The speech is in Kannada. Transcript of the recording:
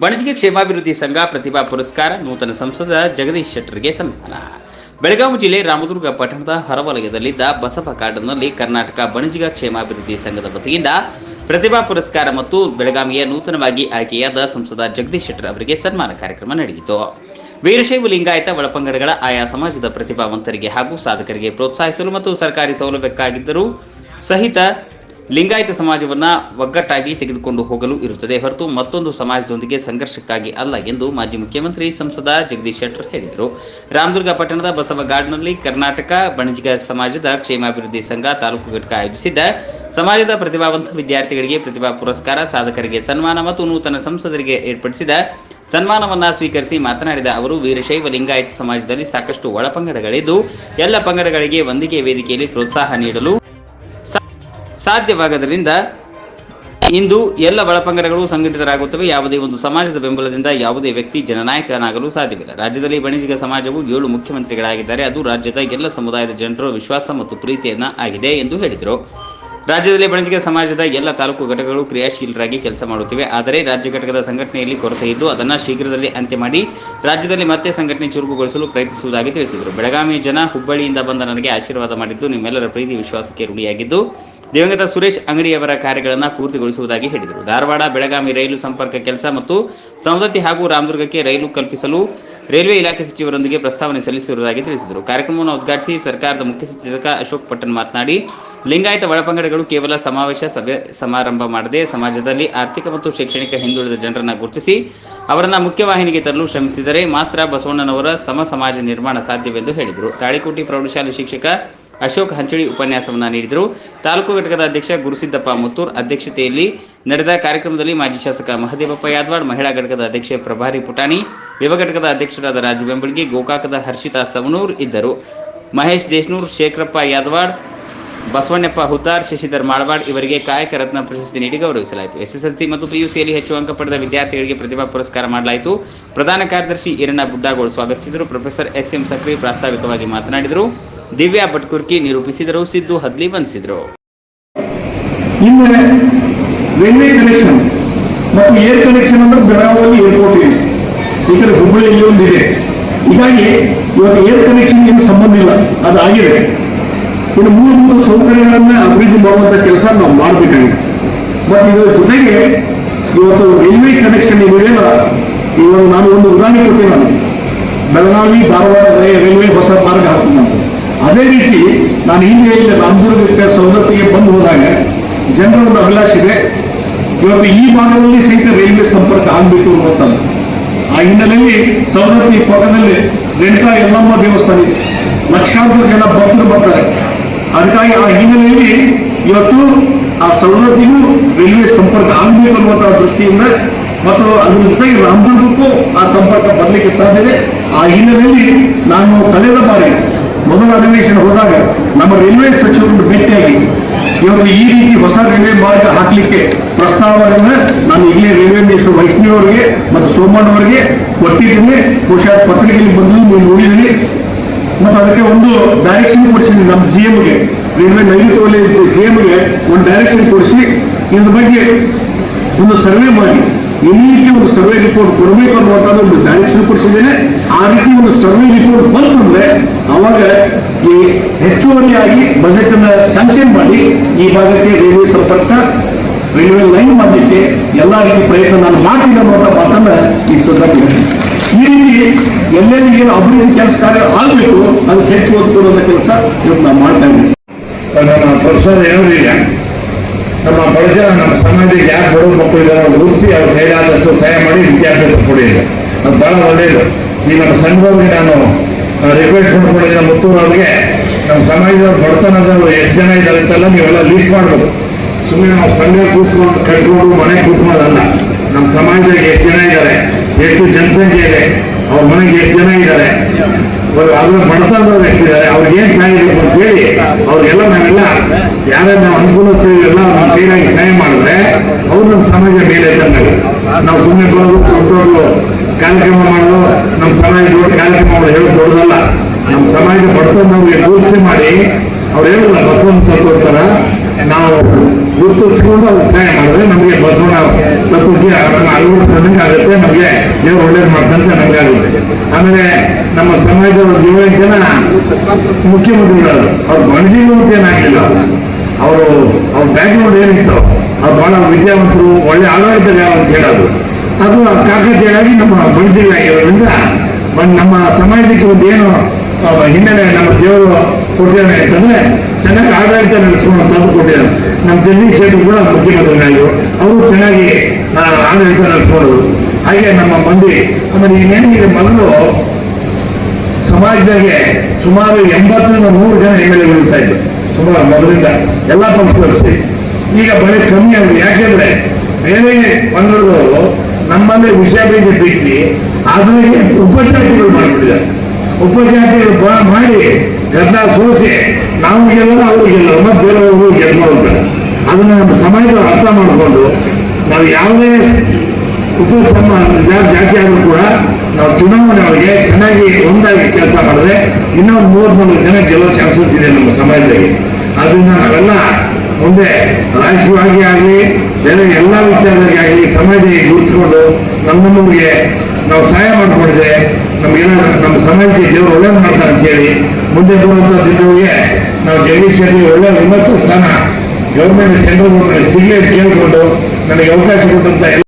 ಬಣಜಿಗೆ ಕ್ಷೇಮಾಭಿವೃದ್ಧಿ ಸಂಘ ಪ್ರತಿಭಾ ಪುರಸ್ಕಾರ, ನೂತನ ಸಂಸದ ಜಗದೀಶ್ ಶೆಟ್ಟರ್ಗೆ ಸನ್ಮಾನ ಬೆಳಗಾವಿ ಜಿಲ್ಲೆ ರಾಮದುರ್ಗ ಪಟ್ಟಣದ ಹೊರವಲಯದಲ್ಲಿದ್ದ ಬಸವ ಗಾರ್ಡನ್ನಲ್ಲಿ ಕರ್ನಾಟಕ ಬಣಜಿಗ ಕ್ಷೇಮಾಭಿವೃದ್ಧಿ ಸಂಘದ ವತಿಯಿಂದ ಪ್ರತಿಭಾ ಪುರಸ್ಕಾರ ಮತ್ತು ಬೆಳಗಾವಿಯ ನೂತನವಾಗಿ ಆಯ್ಕೆಯಾದ ಸಂಸದ ಜಗದೀಶ್ ಶೆಟ್ಟರ್ ಅವರಿಗೆ ಸನ್ಮಾನ ಕಾರ್ಯಕ್ರಮ ನಡೆಯಿತು. ವೀರಶೈವ ಲಿಂಗಾಯತ ಒಳಪಂಗಡಗಳ ಆಯಾ ಸಮಾಜದ ಪ್ರತಿಭಾವಂತರಿಗೆ ಹಾಗೂ ಸಾಧಕರಿಗೆ ಪ್ರೋತ್ಸಾಹಿಸಲು ಮತ್ತು ಸರ್ಕಾರಿ ಸೌಲಭ್ಯಕ್ಕಾಗಿದ್ದರೂ ಸಹಿತ ಲಿಂಗಾಯತ ಸಮಾಜವನ್ನ ಒಗ್ಗಟ್ಟಾಗಿ ತೆಗೆದುಕೊಂಡು ಹೋಗಲು ಇರುತ್ತದೆ ಹೊರತು ಮತ್ತೊಂದು ಸಮಾಜದೊಂದಿಗೆ ಸಂಘರ್ಷಕ್ಕಾಗಿ ಅಲ್ಲ ಎಂದು ಮಾಜಿ ಮುಖ್ಯಮಂತ್ರಿ ಸಂಸದ ಜಗದೀಶ್ ಶೆಟ್ಟರ್ ಹೇಳಿದರು. ರಾಮದುರ್ಗ ಪಟ್ಟಣದ ಬಸವ ಗಾರ್ಡ್ನಲ್ಲಿ ಕರ್ನಾಟಕ ಬಣಜಿಗ ಸಮಾಜದ ಕ್ಷೇಮಾಭಿವೃದ್ಧಿ ಸಂಘ ತಾಲೂಕು ಘಟಕ ಆಯೋಜಿಸಿದ್ದ ಸಮಾಜದ ಪ್ರತಿಭಾವಂತ ವಿದ್ಯಾರ್ಥಿಗಳಿಗೆ ಪ್ರತಿಭಾ ಪುರಸ್ಕಾರ, ಸಾಧಕರಿಗೆ ಸನ್ಮಾನ ಮತ್ತು ನೂತನ ಸಂಸದರಿಗೆ ಏರ್ಪಡಿಸಿದ ಸನ್ಮಾನವನ್ನ ಸ್ವೀಕರಿಸಿ ಮಾತನಾಡಿದ ಅವರು, ವೀರಶೈವ ಲಿಂಗಾಯತ ಸಮಾಜದಲ್ಲಿ ಸಾಕಷ್ಟು ಒಳಪಂಗಡಗಳಿದ್ದು ಎಲ್ಲ ಪಂಗಡಗಳಿಗೆ ಒಂದಿಗೆ ವೇದಿಕೆಯಲ್ಲಿ ಪ್ರೋತ್ಸಾಹ ನೀಡಲು ಸಾಧ್ಯವಾಗದರಿಂದ ಇಂದು ಎಲ್ಲ ಒಳಪಂಗಡಗಳು ಸಂಘಟಿತರಾಗುತ್ತವೆ. ಯಾವುದೇ ಒಂದು ಸಮಾಜದ ಬೆಂಬಲದಿಂದ ಯಾವುದೇ ವ್ಯಕ್ತಿ ಜನನಾಯಕನಾಗಲು ಸಾಧ್ಯವಿಲ್ಲ. ರಾಜ್ಯದಲ್ಲಿ ಬಣಿಜಿಗ ಸಮಾಜವು ಏಳು ಮುಖ್ಯಮಂತ್ರಿಗಳಾಗಿದ್ದಾರೆ. ಅದು ರಾಜ್ಯದ ಎಲ್ಲ ಸಮುದಾಯದ ಜನರ ವಿಶ್ವಾಸ ಮತ್ತು ಪ್ರೀತಿಯನ್ನ ಆಗಿದೆ ಎಂದು ಹೇಳಿದರು. ರಾಜ್ಯದಲ್ಲಿ ಬಣಜಿಗ ಸಮಾಜದ ಎಲ್ಲ ತಾಲೂಕು ಘಟಕಗಳು ಕ್ರಿಯಾಶೀಲರಾಗಿ ಕೆಲಸ ಮಾಡುತ್ತಿವೆ. ಆದರೆ ರಾಜ್ಯ ಘಟಕದ ಸಂಘಟನೆಯಲ್ಲಿ ಕೊರತೆ ಇದ್ದು, ಅದನ್ನು ಶೀಘ್ರದಲ್ಲಿ ಅಂತ್ಯ ಮಾಡಿ ರಾಜ್ಯದಲ್ಲಿ ಮತ್ತೆ ಸಂಘಟನೆ ಚುರುಕುಗೊಳಿಸಲು ಪ್ರಯತ್ನಿಸುವುದಾಗಿ ತಿಳಿಸಿದರು. ಬೆಳಗಾವಿ ಜನ ಹುಬ್ಬಳ್ಳಿಯಿಂದ ಬಂದ ನನಗೆ ಆಶೀರ್ವಾದ ಮಾಡಿದ್ದು, ನಿಮ್ಮೆಲ್ಲರ ಪ್ರೀತಿ, ವಿಶ್ವಾಸಕ್ಕೆ ಋಣಿಯಾಗಿದ್ದು ದಿವಂಗತ ಸುರೇಶ್ ಅಂಗಡಿಯವರ ಕಾರ್ಯಗಳನ್ನು ಪೂರ್ತಿಗೊಳಿಸುವುದಾಗಿ ಹೇಳಿದರು. ಧಾರವಾಡ, ಬೆಳಗಾವಿ ರೈಲು ಸಂಪರ್ಕ ಕೆಲಸ ಮತ್ತು ಸವದತ್ತಿ ಹಾಗೂ ರಾಮದುರ್ಗಕ್ಕೆ ರೈಲು ಕಲ್ಪಿಸಲು ರೈಲ್ವೆ ಇಲಾಖೆ ಸಚಿವರೊಂದಿಗೆ ಪ್ರಸ್ತಾವನೆ ಸಲ್ಲಿಸಿರುವುದಾಗಿ ತಿಳಿಸಿದರು. ಕಾರ್ಯಕ್ರಮವನ್ನು ಉದ್ಘಾಟಿಸಿ ಸರ್ಕಾರದ ಮುಖ್ಯ ಸಚೇತಕ ಅಶೋಕ್ ಪಟ್ಟಣ್ ಮಾತನಾಡಿ, ಲಿಂಗಾಯತ ಒಳಪಂಗಡಗಳು ಕೇವಲ ಸಮಾವೇಶ, ಸಭೆ, ಸಮಾರಂಭ ಮಾಡದೆ ಸಮಾಜದಲ್ಲಿ ಆರ್ಥಿಕ ಮತ್ತು ಶೈಕ್ಷಣಿಕ ಹಿಂದುಳಿದ ಜನರನ್ನು ಗುರುತಿಸಿ ಅವರನ್ನು ಮುಖ್ಯವಾಹಿನಿಗೆ ತರಲು ಶ್ರಮಿಸಿದರೆ ಮಾತ್ರ ಬಸವಣ್ಣನವರ ಸಮ ಸಮಾಜ ನಿರ್ಮಾಣ ಸಾಧ್ಯವೆಂದು ಹೇಳಿದರು. ತಾಳಿಕೋಟಿ ಪ್ರೌಢಶಾಲೆ ಶಿಕ್ಷಕ ಅಶೋಕ್ ಹಂಚಳಿ ಉಪನ್ಯಾಸವನ್ನು ನೀಡಿದರು. ತಾಲೂಕು ಘಟಕದ ಅಧ್ಯಕ್ಷ ಗುರುಸಿದ್ದಪ್ಪ ಮುತ್ತೂರ್ ಅಧ್ಯಕ್ಷತೆಯಲ್ಲಿ ನಡೆದ ಕಾರ್ಯಕ್ರಮದಲ್ಲಿ ಮಾಜಿ ಶಾಸಕ ಮಹದೇವಪ್ಪ ಯಾದವಾಡ್, ಮಹಿಳಾ ಘಟಕದ ಅಧ್ಯಕ್ಷೆ ಪ್ರಭಾರಿ ಪುಟಾಣಿ ಯುವ ಘಟಕದ ಅಧ್ಯಕ್ಷರಾದ ರಾಜು ಬೆಂಬಳಿಗೆ, ಗೋಕಾಕದ ಹರ್ಷಿತಾ ಸವನೂರ್ ಇದ್ದರು. ಮಹೇಶ್ ದೇಶ್ನೂರ್, ಶೇಖರಪ್ಪ ಯಾದವಾಡ್ ಬಸವಣ್ಣಪ್ಪ ಹುತಾರ್ ಶಶಿಧರ್ ಮಾಳವಾಡ್ ಇವರಿಗೆ ಕಾಯಕ ರತ್ನ ಪ್ರಶಸ್ತಿ ನೀಡಿ ಗೌರವಿಸಲಾಯಿತು. ಎಸ್ಎಸ್ಎಲ್ಸಿ ಮತ್ತು ಪಿಯುಸಿಯಲ್ಲಿ ಹೆಚ್ಚು ಅಂಕ ಪಡೆದ ವಿದ್ಯಾರ್ಥಿಗಳಿಗೆ ಪ್ರತಿಭಾ ಪುರಸ್ಕಾರ ಮಾಡಲಾಯಿತು. ಪ್ರಧಾನ ಕಾರ್ಯದರ್ಶಿ ಈರಣ್ಣ ಬುಡ್ಡಾಗೋಳ್ ಸ್ವಾಗತಿಸಿದರು. ಪ್ರೊಫೆಸರ್ ಎಸ್ ಎಂ ಸಕ್ರಿ ಪ್ರಾಸ್ತಾವಿಕವಾಗಿ ಮಾತನಾಡಿದರು. ದಿವ್ಯಾ ಭಟ್ಕುರ್ಕಿ ನಿರೂಪಿಸಿದರು. ಸಿದ್ದು ಹದ್ಲಿ ವಂದಿಸಿದರು. ಕನೆಕ್ಷನ್ ಇದೆ. ಹುಬ್ಬಳ್ಳಿಯಲ್ಲಿ ಹೀಗಾಗಿ ಇವತ್ತು ಏರ್ ಕನೆಕ್ಷನ್ ಏನು ಸಂಬಂಧ ಇಲ್ಲ. ಅದು ಇನ್ನು ಮೂಲಭೂತ ಸೌಕರ್ಯಗಳನ್ನ ಅಭಿವೃದ್ಧಿ ಮಾಡುವಂತ ಕೆಲಸ ನಾವು ಮಾಡಬೇಕಾಗಿದೆ. ಬಟ್ ಇದರ ಜೊತೆಗೆ ಇವತ್ತು ರೈಲ್ವೆ ಕನೆಕ್ಷನ್ ಏನಿದೆಯಲ್ಲ ಇವಾಗ ನಾನು ಒಂದು ಉದಾಹರಣೆ ಕೊಟ್ಟೆ ನಾನು. ಬೆಳಗಾವಿ, ಧಾರವಾಡ ರೈಲ್ವೆ ಹೊಸ ಮಾರ್ಗ ಹಾಕ್ತೀನಿ ಅದೇ ರೀತಿ ನಾನು ಹಿಂದೆ ಇಲ್ಲಿ ರಾಮದುರ್ಗಕ್ಕೆ ಸವದತ್ತಿಗೆ ಬಂದು ಹೋದಾಗ ಜನರ ಒಂದು ಅಭಿಲಾಷ ಇದೆ. ಇವತ್ತು ಈ ಮಾರ್ಗದಲ್ಲಿ ಸಹಿತ ರೈಲ್ವೆ ಸಂಪರ್ಕ ಆಗಬೇಕು ಅನ್ನುವಂಥದ್ದು. ಆ ಹಿನ್ನೆಲೆಯಲ್ಲಿ ಸೌಲತ್ತಿ ಪಕ್ಕದಲ್ಲಿ ರೇಣುಕಾ ಯಲ್ಲಮ್ಮ ದೇವಸ್ಥಾನ ಇದೆ. ಲಕ್ಷಾಂತರ ಜನ ಭಕ್ತರು ಬರ್ತಾರೆ. ಅದಕ್ಕಾಗಿ ಆ ಹಿನ್ನೆಲೆಯಲ್ಲಿ ಇವತ್ತು ಆ ಸವದತ್ತಿಗೂ ರೈಲ್ವೆ ಸಂಪರ್ಕ ಆಗಬೇಕು ಅನ್ನುವಂಥ ದೃಷ್ಟಿಯಿಂದ ಮತ್ತು ಅದರ ಜೊತೆಗೆ ರಾಮದುರ್ಗಕ್ಕೂ ಆ ಸಂಪರ್ಕ ಬರಲಿಕ್ಕೆ ಸಾಧ್ಯತೆ ಆ ಹಿನ್ನೆಲೆಯಲ್ಲಿ ನಾನು ಕಳೆದ ಬಾರಿ ಮೊದಲ ಅಧಿವೇಶನ ಹೋದಾಗ ನಮ್ಮ ರೈಲ್ವೆ ಸಚಿವರನ್ನು ಭೇಟಿಯಾಗಿ ಇವತ್ತು ಈ ರೀತಿ ಹೊಸ ರೈಲ್ವೆ ಮಾರ್ಗ ಹಾಕಲಿಕ್ಕೆ ಪ್ರಸ್ತಾವನೆಯನ್ನ ನಾನು ಈಗಲೇ ರೈಲ್ವೆ ಮಿನಿಸ್ಟರ್ ವೈಷ್ಣವಿ ಅವರಿಗೆ ಮತ್ತು ಸೋಮಣ್ಣವರಿಗೆ ಕೊಟ್ಟಿದ್ದೀನಿ. ಬಹುಶಃ ಪತ್ರಿಕೆಯಲ್ಲಿ ಬಂದು ನೀವು ಮತ್ತು ಅದಕ್ಕೆ ಒಂದು ಡೈರೆಕ್ಷನ್ ಕೊಡಿಸಿದ್ದೀನಿ ನಮ್ಮ ಜಿ ಎಮ್ಗೆ ರೈಲ್ವೆ ನೈಋತ್ಯ ವಲಯ ಜಿ ಎಮ್ಗೆ ಒಂದು ಡೈರೆಕ್ಷನ್ ಕೊಡಿಸಿ, ಇದ್ರ ಬಗ್ಗೆ ಒಂದು ಸರ್ವೆ ಮಾಡಿ. ಇಮಿಡಿಯೇಟ್ಲಿ ಒಂದು ಸರ್ವೆ ರಿಪೋರ್ಟ್ ಕೊಡಬೇಕು ಅನ್ನುವಂಥದ್ದು ಒಂದು ಡೈರೆಕ್ಷನ್ ಕೊಡಿಸಿದ್ದೇನೆ. ಆ ರೀತಿ ಒಂದು ಸರ್ವೆ ರಿಪೋರ್ಟ್ ಬಂತಂದ್ರೆ, ಅವಾಗ ಈ ಹೆಚ್ಚುವರಿಯಾಗಿ ಬಜೆಟ್ ಅನ್ನ ಸ್ಯಾಂಕ್ಷನ್ ಮಾಡಿ, ಈ ಭಾಗಕ್ಕೆ ರೈಲ್ವೆ ಸಂಪರ್ಕ, ರೈಲ್ವೆ ಲೈನ್ ಮಾಡಲಿಕ್ಕೆ ಎಲ್ಲ ರೀತಿ ಪ್ರಯತ್ನ ನಾನು ಮಾಡ್ತೀನಿ ಅನ್ನುವಂಥ ಮಾತನ್ನ ಈ ಸಂದರ್ಭದಲ್ಲಿ. ಈ ರೀತಿ ಎಲ್ಲೆಲ್ಲಿ ಏನು ಅಭಿವೃದ್ಧಿ ಕೆಲಸ ಕಾರ್ಯ ಆಗಬೇಕು ಅದಕ್ಕೆ ಹೆಚ್ಚು ಒತ್ತು ಕೊಡುವಂಥ ಕೆಲಸ ಇವತ್ತು ನಾವು ಮಾಡ್ತಾ ಇದ್ದೀವಿ. ನಮ್ಮ ಪ್ರೊಫೆಸರ್ ಹೇಳೋದಿಲ್ಲ ನಮ್ಮ ಬಡಜನ ನಮ್ಮ ಸಮಾಜಕ್ಕೆ ಯಾರು ಬಡವ ಮಕ್ಕಳು ಇದ್ದಾರೆ ಅವ್ರು ಅವ್ರ ಕೈಲಾದಷ್ಟು ಸಹಾಯ ಮಾಡಿ ವಿದ್ಯಾಭ್ಯಾಸ ಕೊಡಿ ಅದು ಬಹಳ ಒಳ್ಳೆಯದು. ಈ ನಮ್ಮ ಸಂಘದವ್ರಿಗೆ ನಾನು ರಿಕ್ವೆಸ್ಟ್ ಮಾಡ್ಕೊಂಡಿದ್ದೆ ಮುತ್ತೂರು ಅವ್ರಿಗೆ ನಮ್ಮ ಸಮಾಜದವ್ರು ಬಡತನದವರು ಎಷ್ಟು ಜನ ಇದ್ದಾರೆ ಅಂತೆಲ್ಲ ನೀವೆಲ್ಲ ಲೀಸ್ಟ್ ಮಾಡಬೇಕು ಸುಮ್ಮನೆ ನಾವು ಸಂಘ ಕೂತ್ಕೊಂಡು, ಕಟ್ಕೊಂಡು, ಮನೆ ಕೂತ್ಕೊಳ್ಳೋದಲ್ಲ. ನಮ್ಮ ಸಮಾಜದಲ್ಲಿ ಎಷ್ಟು ಜನ ಇದ್ದಾರೆ, ಎಷ್ಟು ಜನಸಂಖ್ಯೆ ಇದೆ ಅವ್ರ ಮನೆಗೆ ಎಷ್ಟು ಜನ ಇದ್ದಾರೆ ಅದ್ರ ಬಡತನದವ್ರು ಎಷ್ಟಿದ್ದಾರೆ ಅವ್ರಿಗೆ ಏನು ಸಹಾಯ ಬೇಕು ಅಂತ ಹೇಳಿ ಅವ್ರಿಗೆಲ್ಲ ನಾವೆಲ್ಲ ಯಾರೇ ನಾವು ಅನುಕೂಲಸ್ಥರಿಗೆಲ್ಲ ನಮ್ಮ ಕ್ಲೀನಾಗಿ ಸಹಾಯ ಮಾಡಿದ್ರೆ ಅವ್ರು ನಮ್ಮ ಸಮಾಜ ಮೇಲೆ ತಂದಾಗ ನಾವು ಸುಮ್ಮನೆ ಬರೋದು ಕೊಟ್ಟೋದು ಕಾರ್ಯಕ್ರಮ ಮಾಡೋದು, ನಮ್ಮ ಸಮಾಜ ದೊಡ್ಡ ಕಾರ್ಯಕ್ರಮ ಹೇಳೋದು ದೊಡ್ಡದಲ್ಲ. ನಮ್ಮ ಸಮಾಜ ಬಡತನದವ್ರಿಗೆ ಪೂರ್ತಿ ಮಾಡಿ ಅವ್ರು ಹೇಳಿದ್ರು ಬಸವಂತ ತೋರ್ತಾರ ನಾವು ಗುರುತಿಸ್ಕೊಂಡು ಅವ್ರಿಗೆ ಸಹಾಯ ಮಾಡಿದ್ರೆ ನಮಗೆ ಬಸವಣ್ಣ ತತ್ವಕ್ಕೆ ಅದನ್ನು ಅಳವಡಿಸ್ಕೊಂಡಂಗೆ ಆಗುತ್ತೆ, ನಮಗೆ ದೇವ್ರು ಒಳ್ಳೇದು ಮಾಡ್ತಂತ ನಮ್ಗೆ ಆಗುತ್ತೆ. ಆಮೇಲೆ ನಮ್ಮ ಸಮಾಜದ ಏಳೆಂಟು ಜನ ಮುಖ್ಯಮಂತ್ರಿಗಳು ಅವ್ರು ಬಣಜಿಗೂ ಅಂತ ಏನಾಗಲಿಲ್ಲ ಅವರು, ಅವ್ರ ಬ್ಯಾಕ್ಗ್ರೌಂಡ್ ಏನಿತ್ತು, ಅವ್ರು ಬಹಳ ವಿದ್ಯಾವಂತರು, ಒಳ್ಳೆ ಆಡಳಿತಗಾರ ಅಂತ ಹೇಳೋದು. ಅದು ಕಾಕತಿಯಾಗಿ ನಮ್ಮ ಬಣಜಿಗಳಾಗಿರೋದ್ರಿಂದ ಒಂದು ನಮ್ಮ ಸಮಾಜಕ್ಕೆ ಒಂದು ಏನು ಹಿನ್ನೆಲೆ ನಮ್ಮ ದೇವರು ಕೊಟ್ಟಿದ್ದಾನೆ ಅಂತಂದ್ರೆ ಚೆನ್ನಾಗಿ ಆಡಳಿತ ನಡೆಸ್ಕೊಳ್ಳುವಂಥದ್ದು ಕೊಟ್ಟಿದ್ದಾರೆ. ನಮ್ಮ ಜಗದೀಶ್ ಶೆಟ್ಟಿ ಕೂಡ ಮುಖ್ಯಮಂತ್ರಿಗಳಾಗಿರು ಅವರು ಚೆನ್ನಾಗಿ ಆಡಳಿತ ನಡೆಸ್ಕೊಳ್ಳೋದು. ಹಾಗೆ ನಮ್ಮ ಮಂದಿ, ಆಮೇಲೆ ಇನ್ನೇನಿದೆ ಮೊದಲು ಸಮಾಜದಾಗೆ ಸುಮಾರು ಎಂಬತ್ತರಿಂದ ನೂರು ಜನ ಎಂ ಎಲ್ ಎ ಇದ್ರು. ಸುಮಾರು ಮೊದಲಿಂದ ಎಲ್ಲ ಪಕ್ಷದವರು ಸೇರಿ. ಈಗ ಬಳೆ ಕಮ್ಮಿ ಆಗಿದೆ. ಯಾಕೆಂದ್ರೆ ಬೇರೆ ಪಂಗಡದವರು ನಮ್ಮಲ್ಲೇ ವಿಷಯ ಬೀಜ ಬಿತ್ತಿ, ಅದರಲ್ಲಿ ಉಪಜಾತಿಗಳು ಮಾಡಿಬಿಟ್ಟಿದ್ದಾರೆ. ಉಪಜಾತಿಗಳು ಮಾಡಿ ಗದ್ದಲ ಸೋಸಿ ನಾವು ಗೆಲ್ಲೋದು ಅವ್ರು ಗೆಲ್ಲೋದು ಮತ್ತೆ ಬೇರೆಯವ್ರಿಗೂ ಗೆದ್ಕೊಳ್ತಾರೆ ಅದನ್ನ ನಮ್ಮ ಸಮಾಜದವ್ರು ಅರ್ಥ ಮಾಡಿಕೊಂಡು ನಾವು ಯಾವುದೇ ಉಪ ಸಮ ಜಾತಿ ಆದರೂ ಕೂಡ ನಾವು ಚುನಾವಣೆ ಒಳಗೆ ಚೆನ್ನಾಗಿ ಒಂದಾಗಿ ಕೆಲಸ ಮಾಡಿದ್ರೆ ಇನ್ನೊಂದು ಮೂವತ್ನಾಲ್ಕು ಜನ ಗೆಲ್ಲೋ ಚಾನ್ಸಸ್ ಇದೆ ನಮ್ಮ ಸಮಾಜದಲ್ಲಿ. ಅದರಿಂದ ನಾವೆಲ್ಲ ಮುಂದೆ ರಾಜಕೀಯವಾಗಿ ಆಗಲಿ, ಬೇರೆ ಎಲ್ಲ ವಿಚಾರದಲ್ಲಿ ಆಗಲಿ ಸಮಾಜಕ್ಕೆ ಗುರುತಿಸ್ಕೊಂಡು ನಮ್ಮ ನಾವು ಸಹಾಯ ಮಾಡಿಕೊಂಡಿದ್ರೆ ನಮ್ಗೇನಾದ್ರು ನಮ್ಮ ಸಮಾಜಕ್ಕೆ ದೇವರು ಒಳ್ಳೇದು ಮಾಡ್ತಾರೆ ಅಂತ ಹೇಳಿ ಮುಂದೆ ಬರುವಂಥ ದಿನಗಳಿಗೆ ನಾವು ಶೆಟ್ಟಿ ಒಳ್ಳೆ ಉನ್ನತ ಸ್ಥಾನ ಗೌರ್ಮೆಂಟ್ ಸೆಂಟ್ರಲ್ ಗೌರ್ಮೆಂಟ್ ಸಿಗಲಿ ಕೇಳಿಕೊಂಡು ನನಗೆ ಅವಕಾಶ ಕೊಟ್ಟಂತ